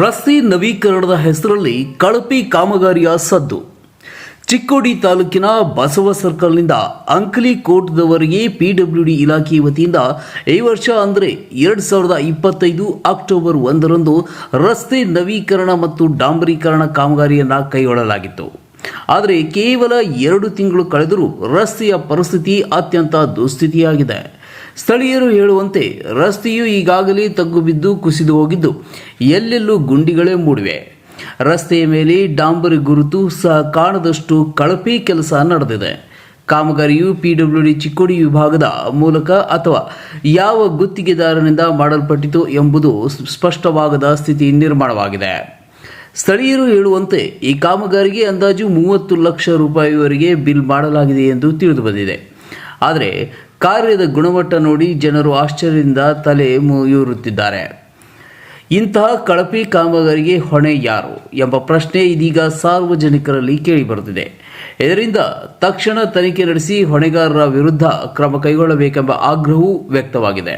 ರಸ್ತೆ ನವೀಕರಣದ ಹೆಸರಲ್ಲಿ ಕಳಪೆ ಕಾಮಗಾರಿಯ ಸದ್ದು. ಚಿಕ್ಕೋಡಿ ತಾಲೂಕಿನ ಬಸವ ಸರ್ಕಲ್ನಿಂದ ಅಂಕಲಿ ಕೋಟ್ದವರೆಗೆ ಪಿಡಬ್ಲ್ಯೂಡಿ ಇಲಾಖೆ ವತಿಯಿಂದ ಈ ವರ್ಷ ಅಂದರೆ ಎರಡು ಸಾವಿರದ ಇಪ್ಪತ್ತೈದು ಅಕ್ಟೋಬರ್ ಒಂದರಂದು ರಸ್ತೆ ನವೀಕರಣ ಮತ್ತು ಡಾಂಬರೀಕರಣ ಕಾಮಗಾರಿಯನ್ನು ಕೈಗೊಳ್ಳಲಾಗಿತ್ತು. ಆದರೆ ಕೇವಲ ಎರಡು ತಿಂಗಳು ಕಳೆದರೂ ರಸ್ತೆಯ ಪರಿಸ್ಥಿತಿ ಅತ್ಯಂತ ದುಸ್ಥಿತಿಯಾಗಿದೆ. ಸ್ಥಳೀಯರು ಹೇಳುವಂತೆ ರಸ್ತೆಯು ಈಗಾಗಲೇ ತಗ್ಗುಬಿದ್ದು ಕುಸಿದು ಹೋಗಿದ್ದು. ಎಲ್ಲೆಲ್ಲೂ ಗುಂಡಿಗಳೇ ಮೂಡಿವೆ. ರಸ್ತೆಯ ಮೇಲೆ ಡಾಂಬರಿ ಗುರುತು ಸಹ ಕಾಣದಷ್ಟು ಕಳಪೆ ಕೆಲಸ ನಡೆದಿದೆ. ಕಾಮಗಾರಿಯು ಪಿಡಬ್ಲ್ಯೂಡಿ ಚಿಕ್ಕೋಡಿ ವಿಭಾಗದ ಮೂಲಕ ಅಥವಾ ಯಾವ ಗುತ್ತಿಗೆದಾರನಿಂದ ಮಾಡಲ್ಪಟ್ಟಿತು ಎಂಬುದು ಸ್ಪಷ್ಟವಾಗದ ಸ್ಥಿತಿ ನಿರ್ಮಾಣವಾಗಿದೆ. ಸ್ಥಳೀಯರು ಹೇಳುವಂತೆ ಈ ಕಾಮಗಾರಿಗೆ ಅಂದಾಜು ಮೂವತ್ತು ಲಕ್ಷ ರೂಪಾಯಿವರೆಗೆ ಬಿಲ್ ಮಾಡಲಾಗಿದೆ ಎಂದು ತಿಳಿದು ಬಂದಿದೆ. ಆದರೆ ಕಾರ್ಯದ ಗುಣಮಟ್ಟ ನೋಡಿ ಜನರು ಆಶ್ಚರ್ಯದಿಂದ ತಲೆ ಮುಯೂರುತ್ತಿದ್ದಾರೆ ಇಂತಹ ಕಳಪೆ ಕಾಮಗಾರಿಗೆ ಹೊಣೆ ಯಾರು ಎಂಬ ಪ್ರಶ್ನೆ ಇದೀಗ ಸಾರ್ವಜನಿಕರಲ್ಲಿ ಕೇಳಿಬರುತ್ತಿದೆ ಇದರಿಂದ ತಕ್ಷಣ ತನಿಖೆ ನಡೆಸಿ ಹೊಣೆಗಾರರ ವಿರುದ್ಧ ಕ್ರಮ ಕೈಗೊಳ್ಳಬೇಕೆಂಬ ಆಗ್ರಹವೂ ವ್ಯಕ್ತವಾಗಿದೆ.